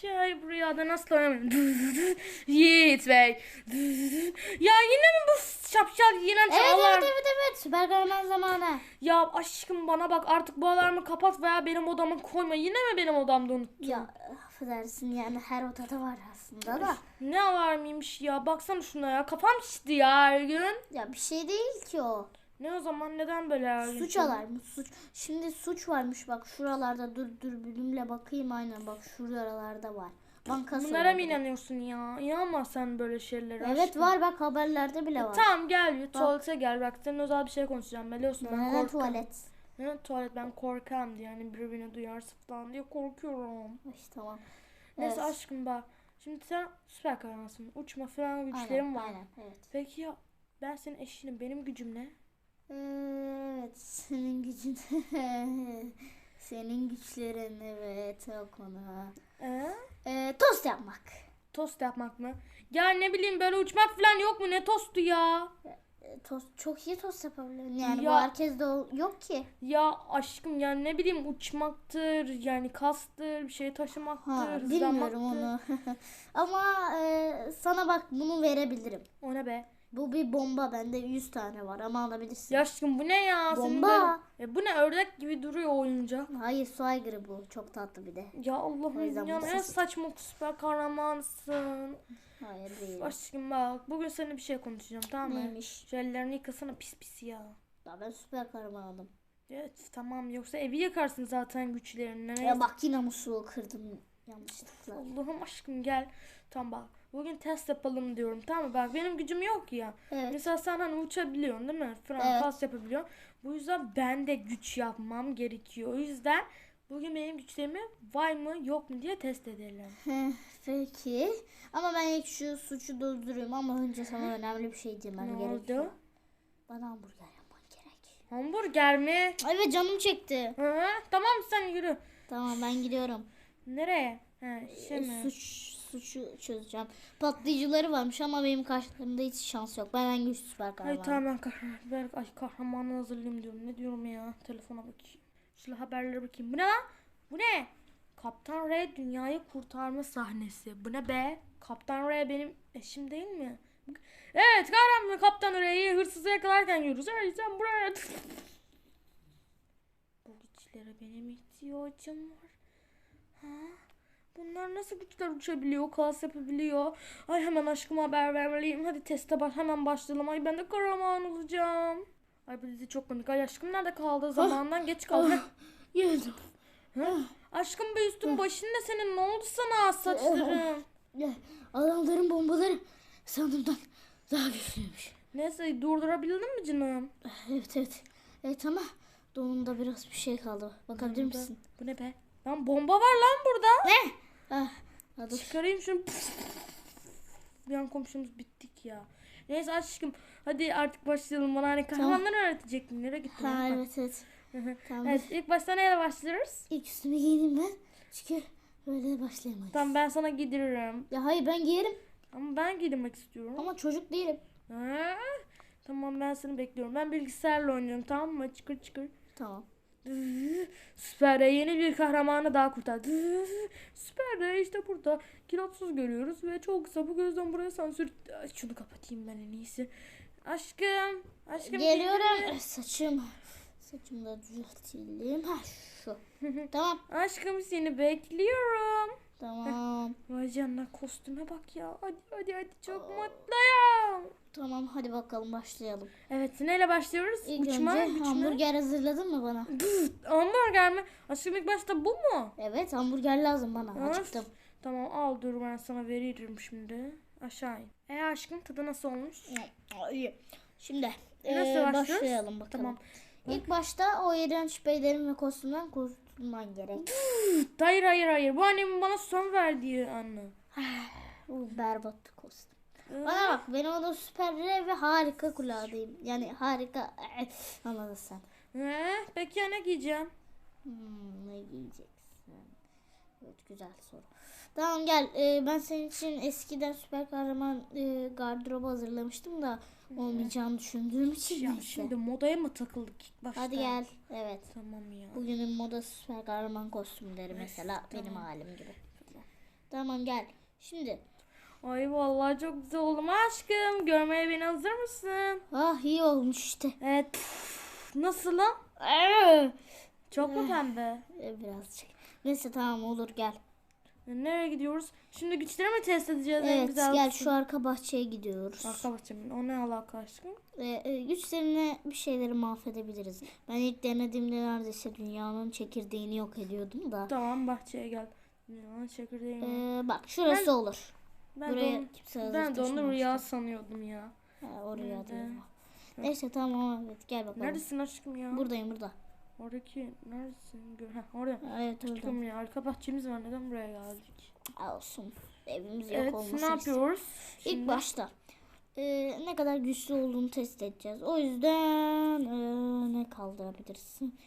şey buraya da nasıl oynamıyorum? Yiğit Bey. Ya yine mi bu şapşal yine Evet evet evet evet. Süper kahraman zamanı. Ya aşkım bana bak artık bu alarmı kapat veya benim odama koyma. Yine mi benim odamda unuttun? Ya affedersin yani her odada var aslında da. Ne alarmıymış ya? Baksana şuna ya. Kafam şişti ya her gün. Ya bir şey değil ki o. Ne o zaman neden böyle gün? Suç alarmı suç. Şimdi suç varmış bak şuralarda dur dur bölümle bakayım aynen bak şuralarda var. Bankası Bunlara mı inanıyorsun ya? İnanma sen böyle şeylere. Evet aşkım. var bak haberlerde bile var. Tamam gel bir tuvalete gel. Bak senin özel bir şey konuşacağım biliyorsun. Ben korkarım. tuvalet. Ne tuvalet ben korkarım diye yani birbirini duyarsa falan diye korkuyorum. Ay, tamam. Neyse Evet. aşkım bak. Şimdi sen süper kahramansın. Uçma falan güçlerin Aynen, var. aynen evet. Peki ya ben senin eşinim. Benim gücüm ne? Evet senin gücün senin güçlerin evet o konu. Ee? Ee, tost yapmak. Tost yapmak mı? Ya ne bileyim böyle uçmak falan yok mu? Ne tostu ya? Ee, tost çok iyi tost yapabilirim. Yani bu Ya- herkes de ol- yok ki. Ya aşkım ya ne bileyim uçmaktır yani kastır bir şey taşımaktır. Ha, bilmiyorum hızlanmaktır. onu. Ama e, sana bak bunu verebilirim. O ne be? Bu bir bomba bende 100 tane var ama alabilirsin. Ya aşkım bu ne ya? Senin Bomba. böyle- E bu ne ördek gibi duruyor oyuncak. Hayır su aygırı bu. Çok tatlı bir de. Ya Allah'ım ya ne saçma süper kahramansın. Hayır değil. Aşkım bak bugün seninle bir şey konuşacağım tamam mı? Neymiş? Şu ellerini yıkasana pis pis ya. Ya ben süper kahramanım. Evet tamam yoksa evi yıkarsın zaten güçlerinle. Ya bak yine musluğu kırdım yanlışlıkla. Allah'ım aşkım gel. Tamam bak bugün test yapalım diyorum tamam mı? Bak benim gücüm yok ya. Evet. Mesela sen hani uçabiliyorsun değil mi? Falan Evet. kas yapabiliyorsun. Bu yüzden ben de güç yapmam gerekiyor. O yüzden bugün benim güçlerimi var mı yok mu diye test edelim. Peki. Ama ben ilk şu suçu doldurayım ama önce sana önemli bir şey demem Ne gerekiyor. oldu? Bana hamburger yapman gerek. Hamburger mi? Evet canım çekti. Hı? Tamam sen yürü. Tamam ben gidiyorum. Nereye? He, şey E, mi? suç suçu çözeceğim. Patlayıcıları varmış ama benim karşılarında hiç şans yok. Ben en güçlü süper Ay kahramanım. tamam ben kahraman, ben, ay, kahramanı hazırlayayım diyorum. Ne diyorum ya? Telefona bakayım. Şöyle haberlere bakayım. Bu ne lan? Bu ne? Kaptan Ray dünyayı kurtarma sahnesi. Bu ne be? Kaptan Ray benim eşim değil mi? Evet kahraman Kaptan Ray'i hırsızı yakalarken görürüz. Ay sen buraya... Bu güçlere benim ihtiyacım var. Ha? Bunlar nasıl güçler uçabiliyor, kas yapabiliyor? Ay hemen aşkıma haber vermeliyim. Hadi teste baş hemen başlayalım. Ay ben de kahraman olacağım. Ay bu dizi çok komik. Ay aşkım nerede kaldı? Zamandan geç kaldı. Heh. Geldim. Hı? Aşkım bir üstün başın ne senin? Ne oldu sana saçların? Adamların bombaları sandığımdan daha güçlüymüş. Neyse durdurabildin mi canım? Evet evet. Evet ama donumda biraz bir şey kaldı. Bakabilir misin? Bu ne be? Lan bomba var lan burada. Ne? Ah, ha, dur. Çıkarayım şunu. Bir an komşumuz bittik ya. Neyse aşkım hadi artık başlayalım. Bana hani kahramanları öğretecektin. Nereye gittin? Ha, evet evet. Tamam. Evet ilk başta neyle başlıyoruz? İlk üstüme giyineyim ben. Çünkü böyle başlayamayız. Tamam ben sana giydiririm. Ya hayır ben giyerim Ama ben giydirmek istiyorum. ama çocuk değilim. Ha? Tamam ben seni bekliyorum. Ben bilgisayarla oynuyorum tamam mı? Çıkır çıkır. Tamam. Süper Ray yeni bir kahramanı daha kurtardı. Süper Ray işte burada. Kiratsız görüyoruz ve çok kısa bu gözden buraya sansür... Şunu kapatayım ben en iyisi. Aşkım. Aşkım. Geliyorum. Saçım. Saçımı da düzeltelim. Ha şu. tamam. Aşkım seni bekliyorum. Tamam. Vay canına kostüme bak ya. Hadi hadi hadi çok mutluyum. Tamam hadi bakalım başlayalım. Evet neyle başlıyoruz? İlk Uçma, önce güçme. hamburger hazırladın mı bana? Hamburger mi? Aşkım ilk başta bu mu? Evet hamburger lazım bana. Acıktım. Tamam al dur ben sana veririm şimdi. Aşağı in. E aşkım tadı nasıl olmuş? İyi. Şimdi Nasıl eee, başlıyoruz? başlayalım bakalım. Tamam. İlk başta o iğrenç beylerin ve kostümden kurtulman gerek. Hayır hayır hayır. Bu annemin bana son verdiği anne. Bu berbat kostüm. Bana bak ben onu süper ve harika kulağıyım. Yani harika anladın sen. He, peki ya ne giyeceğim? Hmm, ne giyeceksin? Evet güzel soru. Tamam gel Ee, ben senin için eskiden süper kahraman e, gardırobu hazırlamıştım da olmayacağını düşündüğüm için Ya neyse. şimdi modaya mı takıldık ilk başta? Hadi gel. Evet. Tamam ya. Bugünün moda süper kahraman kostümleri mesela benim tamam. halim gibi. Tamam gel. Şimdi. Ay vallahi çok güzel oldum aşkım. Görmeye beni hazır mısın? Ah iyi olmuş işte. Evet. Nasılım? Çok mu pembe? Birazcık. Neyse tamam olur gel. Nereye gidiyoruz? Şimdi güçleri mi test edeceğiz? en Evet güzel gel kısım? şu arka bahçeye gidiyoruz. Arka bahçemin. O ne alaka aşkım? Ee, e, güçlerine bir şeyleri mahvedebiliriz. Ben ilk denediğimde neredeyse dünyanın çekirdeğini yok ediyordum da. Tamam bahçeye gel. Ya, çekirdeğim. Ee, bak şurası olur. ben buraya onu, kimse ben de onu rüya sanıyordum ya. Ha, oraya Nerede? değil. Neyse tamam evet gel bakalım. Neredesin aşkım ya? Buradayım burada. Oradaki neredesin? Gör. Heh, oraya. Evet orada. Aşkım ya arka bahçemiz var. Neden buraya geldik? Olsun. Evimiz yok Evet olmasın. ne yapıyoruz? İlk Şimdi- başta e, ne kadar güçlü olduğunu test edeceğiz. O yüzden e, ne kaldırabilirsin?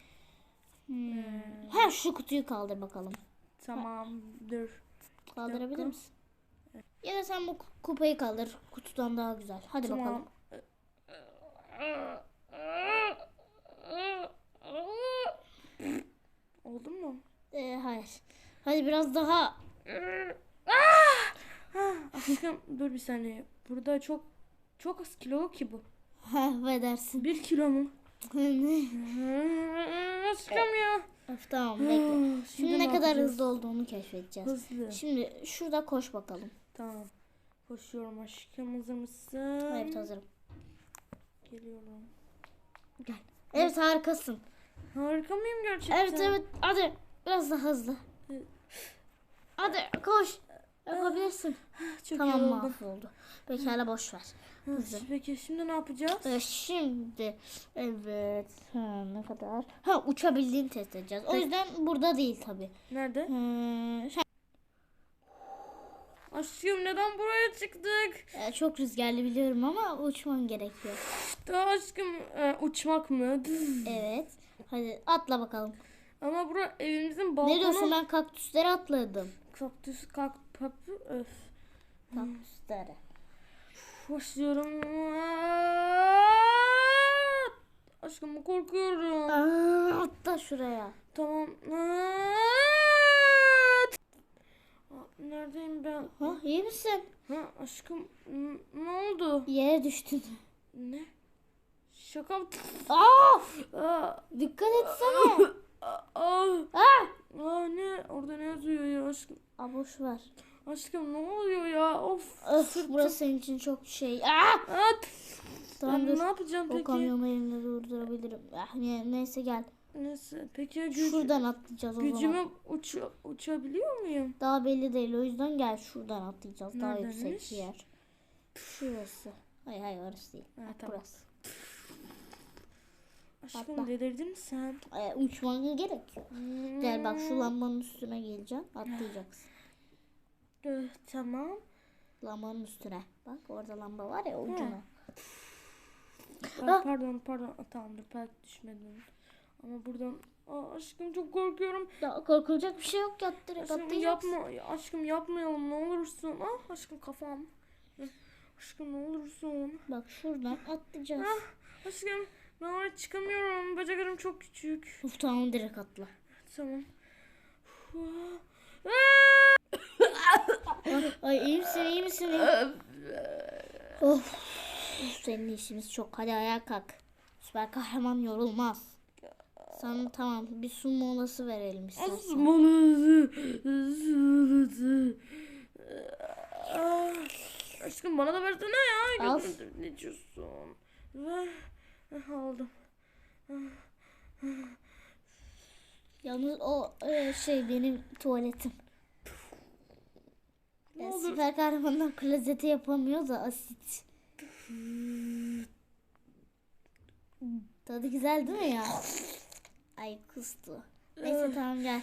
Hmm. Ee. Ha şu kutuyu kaldır bakalım. Tamam dur. Kaldırabilir misin? Ya da sen bu ku- kupayı kaldır. Kutudan daha güzel. Hadi Tamam. bakalım. Oldu mu? E, hayır. Hadi biraz daha. Aşkım dur bir saniye. Burada çok çok az kiloluk ki bu. Ha edersin. Bir kilo mu? Aşkım ya. Öf, tamam bekle. Şimdi ne kadar hızlı olduğunu keşfedeceğiz. Hızlı. Şimdi şurada koş bakalım. Tamam. Koşuyorum aşkım. Hazır mısın? Evet hazırım. Geliyorum. Evet harikasın. Harika mıyım gerçekten? Evet evet hadi biraz daha hızlı. Hadi koş. Yapabilirsin. Çok tamam iyi oldu. mahvoldu. Pekala boş ver. Hı, Peki şimdi ne yapacağız? Ee, şimdi evet ha, ne kadar ha uçabildiğini test edeceğiz. O Peki. yüzden burada değil tabi. Nerede? Ee, şey- Aşkım neden buraya çıktık? e, çok rüzgarlı biliyorum ama uçman gerekiyor. Daha aşkım e, uçmak mı? Evet. Hadi atla bakalım. Ama bura evimizin balkonu. Ne diyorsun ben kaktüslere atladım. Kaktüs kalk papı öf. Kaktüslere. Başlıyorum. Aşkım korkuyorum. Aa, atla şuraya. Tamam. Neredeyim ben? Ha iyi misin? Ha aşkım ne oldu? Yere düştün. Ne? Şaka? Aa! Aa, Dikkat etsene. aa, aa. Ne? Orada ne yazıyor ya aşkım? Aa boş ver. Aşkım ne oluyor ya? Of. Öf sırtım. burası senin için çok şey. Aa! Aa, Tamam ben dur. ne yapacağım O peki? kamyonu elimle durdurabilirim. Ah, ne- neyse gel. Neyse peki ya güç, Şuradan atlayacağız o zaman. gücümü uç, uçabiliyor muyum? Daha belli değil o yüzden gel şuradan atlayacağız. Daha Neredenmiş? yüksek bir yer. Şurası. Hayır hayır orası değil. Ha, Bak tamam. burası. Aşkım Atla. delirdin sen? Ee, uçman gerekiyor. Gel bak Hmm. şu lambanın üstüne geleceksin. Atlayacaksın. Ee, tamam. Lambanın üstüne. Bak orada lamba var ya ucuna. Ay, Ah. pardon pardon. Aa, Tamam dur belki düşmedim. Ama buradan Aa, aşkım çok korkuyorum. Ya korkulacak bir şey yok ya. Direkt Aşkım atlayacaksın. yapma. Ya, aşkım yapmayalım ne olursun. Ah aşkım kafam. Aşkım ne olursun. Bak şuradan atlayacağız. Ah aşkım ben oraya çıkamıyorum. Bacaklarım çok küçük. Uf tamam direkt atla. Tamam. Ay iyi misin iyi misin? iyi- of. Uf, Senin işimiz çok. Hadi ayağa kalk. Süper kahraman yorulmaz. Sana tamam bir su molası verelim istersen. Molası. Ah, Aşkım bana da versene ya. Al. Ne diyorsun? Ver. Ah, Aldım. Yalnız o e, şey benim tuvaletim. Ne Ya, olur. süper kahramanlar klozeti yapamıyor da asit. Tadı güzel değil mi ya? Ay kustu. Neyse tamam gel.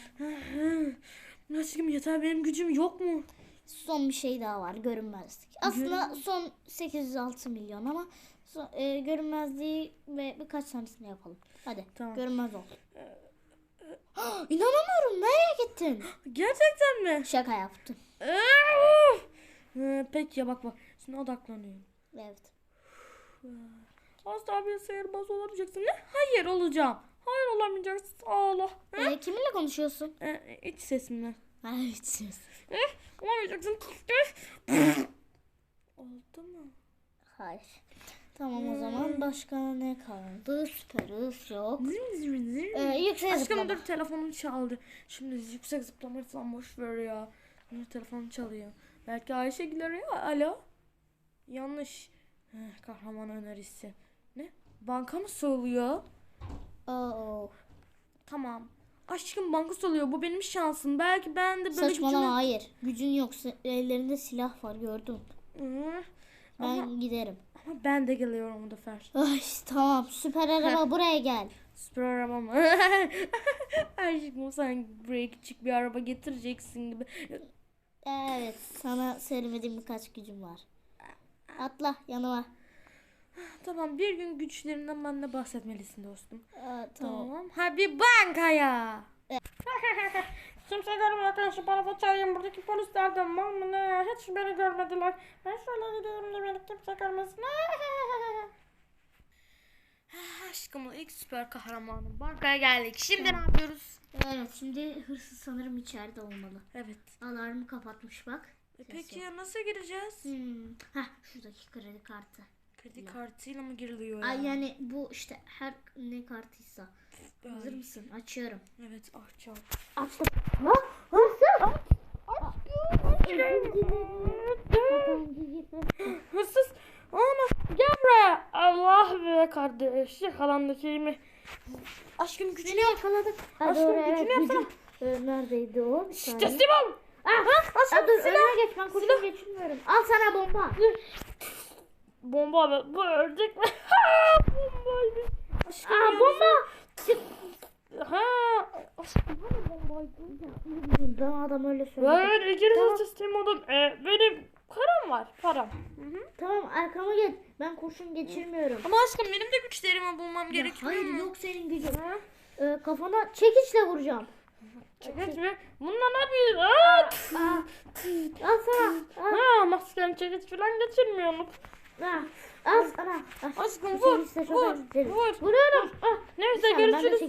Aşkım yeter benim gücüm yok mu? Son bir şey daha var görünmezlik. Aslında son 806 milyon ama son, e, görünmezliği ve birkaç tanesini yapalım. Hadi Tamam. görünmez ol. İnanamıyorum nereye gittin? Gerçekten mi? Şaka yaptım. Ee, Peki ya bak bak. Şimdi odaklanıyorum. Evet. Asla bir sihirbaz olamayacaksın. Ne? Hayır olacağım. Hayır olamayacaksın. Allah. E, kiminle konuşuyorsun? Ee, iç sesimle. Ay içiyorsun. Olamayacaksın. Oldu mu? Hayır. Tamam o zaman başka ne kaldı? Süper hız yok. Ee, yüksek Aşkım zıplama. dur telefonum çaldı. Şimdi yüksek zıplamayı falan boş ver ya. Şimdi telefonum çalıyor. Belki Ayşegül arıyor. Alo. Yanlış. Heh, kahraman önerisi. Ne? Banka mı soğuluyor? Oo. Tamam. Aşkım banka soğuluyor. Bu benim şansım. Belki ben de böyle Saçmalama hayır. Gücün yoksa ellerinde silah var gördüm. gücüne... Hı. Ben Ama, giderim. Ama ben de geliyorum bu sefer. Ay tamam süper araba buraya gel. Süper araba mı? Aşkım sen buraya küçük bir araba getireceksin gibi. Evet sana söylemediğim birkaç gücüm var. Atla yanıma. Tamam bir gün güçlerinden benimle bahsetmelisin dostum. Aa, tamam. Tamam. Ha bir bankaya. Kimse görmüyorken şu parafa çalayım. Buradaki polislerden mal mı ne? Hiç beni görmediler. Ben şöyle gideyim de beni kimse görmesin. Ah, Aşkım ilk süper kahramanım. Bankaya geldik. Şimdi ne yapıyoruz? Evet şimdi hırsız sanırım içeride olmalı. Evet. Alarmı kapatmış bak. E peki ya nasıl gireceğiz? Hmm. Heh, şuradaki kredi kartı. Kredi kartıyla mı giriliyor ya? Ay yani bu işte her ne kartıysa. Hazır mısın? Açıyorum. Evet açacağım. Açtım. Hırsız. Hırsız. Ama gel buraya. Allah be kardeş. Yakalandı şeyimi. Aşkım gücünü yap. yakaladık. Ha, Aşkım, evet, gücünü yapsana. gücüm. Ee, neredeydi o? Bir saniye. Teslim ol. Ah, aşkım, ah, dur silah. önüme geç ben kurşun geçirmiyorum. Al sana bomba. Bomba be. Bu ördek mi? Bombaydı. Aşkım Aa ya, bomba. Çık. Ha. Aşkım hani bombaydı? Ben adam öyle söyledi. Ben ikinize Tamam. teslim oldum. Ee, benim param var. Param. Hı hı. Tamam arkama geç. Ben kurşun geçirmiyorum. Ama aşkım benim de güçlerimi bulmam Ya, gerekiyor hayır mu? yok senin gücün. Ha? Ee, kafana çekiçle vuracağım. Çekiç mi? Bununla ne yapıyorsun? Aa! Aa, al sana. Al, Ha maskem çekiç falan geçirmiyorum. al, al sana. Aşkım vur, vur, vur. Vuruyorum. Ah, Neyse görüşürüz.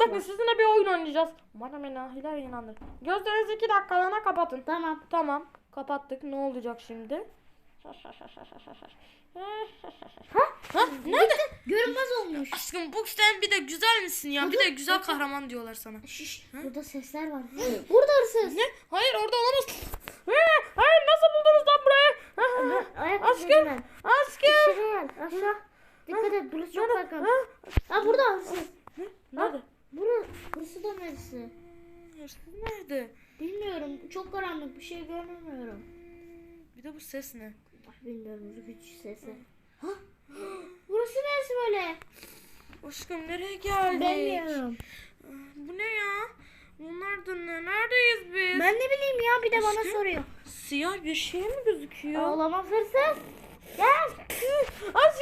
Bakın sizinle bir oyun oynayacağız. Umarım enahiler inanır. Gözlerinizi iki dakikalığına kapatın. Tamam. Tamam kapattık. Ne olacak şimdi? Ha? Ha? Nerede? Görünmez olmuş. Aşkım bu sen bir de güzel misin ya? Bir de güzel kahraman diyorlar sana. Şşş, burada sesler var. Burada hırsız. Ne? Hayır orada olamaz. Hayır nasıl buldunuz lan burayı? Aşkım. Aşkım. Aşağı. Dikkat et burası çok yakın. Ha? Burada hırsız. Nerede? Burası hırsız da neresi? Hırsız nerede? Bilmiyorum. Çok karanlık bir şey göremiyorum. Bir de bu ses ne? Ah, Bilmiyorum güç sesi. Ha? Burası neresi böyle? Aşkım nereye geldik? Bilmiyorum. Bu ne ya? Bunlar da ne? Neredeyiz biz? Ben ne bileyim ya bir de bana Aşkım. soruyor. Siyah bir şey mi gözüküyor? Olamaz hırsız. Gel. Aşkım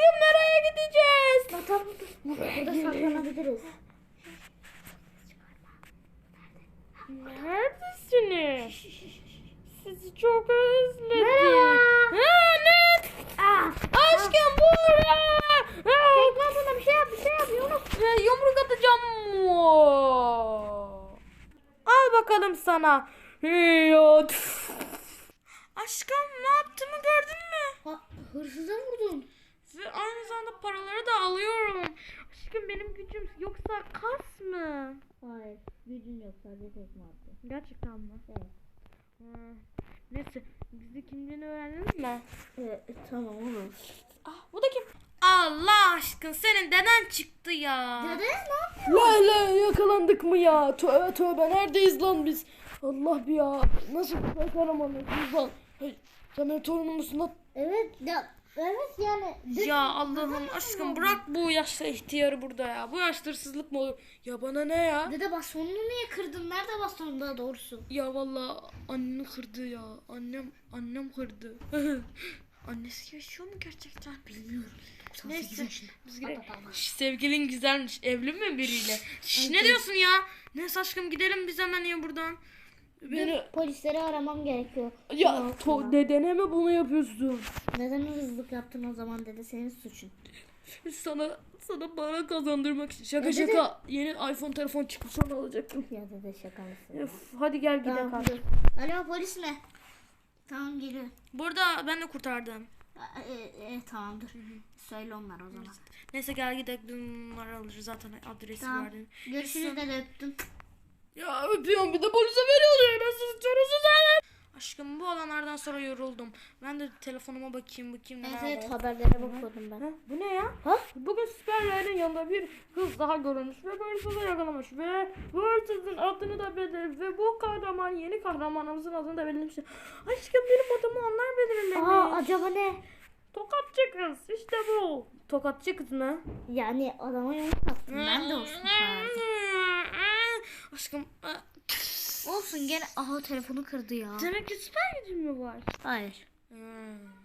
saklanabiliriz. Neredesiniz? Sizi çok özledim. Merhaba. Ha, ne? Ah. Aşkım burada. Ha. Tekme buna bir şey yap bir şey yap Yunus. Yumruk atacağım. Al bakalım sana. Aşkım ne yaptığımı gördün mü? Ha, hırsıza vurdun. Ve aynı zamanda paraları da alıyorum. Aşkım benim gücüm yoksa kas mı? Hayır. Gücün yok sadece tekme attın. Gerçekten mi? Evet. Ha. Neyse gizli kimliğini öğrendiniz mi? Evet, tamam olur. Ah bu da kim? Allah aşkına senin deden çıktı ya. Dede ne yapıyor? La la yakalandık mı ya? Tövbe tövbe neredeyiz lan biz? Allah bir ya. Nasıl kahramanız lan? Hey, sen benim torunum musun lan? Evet ya evet yani. Ya Allah'ım aşkım bırak bu yaşta ihtiyarı burada ya. Bu yaşta hırsızlık mı olur? Ya bana ne ya? Dede bastonunu niye kırdın? Nerede bastonun daha doğrusu? Ya vallahi annem kırdı ya. Annem annem kırdı. Annesi yaşıyor mu gerçekten? Bilmiyorum. 98 Neyse. Biz gidelim. Şş, sevgilin güzelmiş. Evli mi biriyle? Şş, ne diyorsun ya? Neyse aşkım gidelim biz hemen ya buradan. Beni Polisleri aramam gerekiyor. ya to, dedene mi bunu yapıyorsun? Neden hırsızlık yaptın o zaman dede senin suçun. Sana Sana para kazandırmak için. Şaka Ya dede- şaka. Yeni iPhone telefon çıkmış onu alacaktım. Ya dede şaka mısın? Öf, hadi gel gidelim. Tamam. Alo polis mi? Tamam geliyor. Burada ben de kurtardım. E, e, e, tamam dur. Söyle onlar o zaman. Neyse gel gidelim numara alırız zaten adresi Tamam. verdin. Görüşürüz de öptüm. Ya öpüyorum bir de polise veriyor. Nasıl sorusu sen? Aşkım bu alanlardan sonra yoruldum. Ben de telefonuma bakayım bakayım Evet neler evet haberlere bakıyordum ben. Ha, bu ne ya? Ha? Bugün Süperler'in yanında bir kız daha görülmüş ve hırsızı yakalamış ve bu hırsızın adını da belirlemiş ve bu kahraman yeni kahramanımızın adını da belirlemiş. Aşkım benim adımı onlar belirlemiş. Aa acaba ne? Tokatçı kız işte bu. Tokatçı kız mı? Yani adama yumruk attım. Ben de olsun koyardım. Aşkım Olsun gene aha telefonu kırdı ya. Demek ki süper gücün mü var? Hayır. hmm.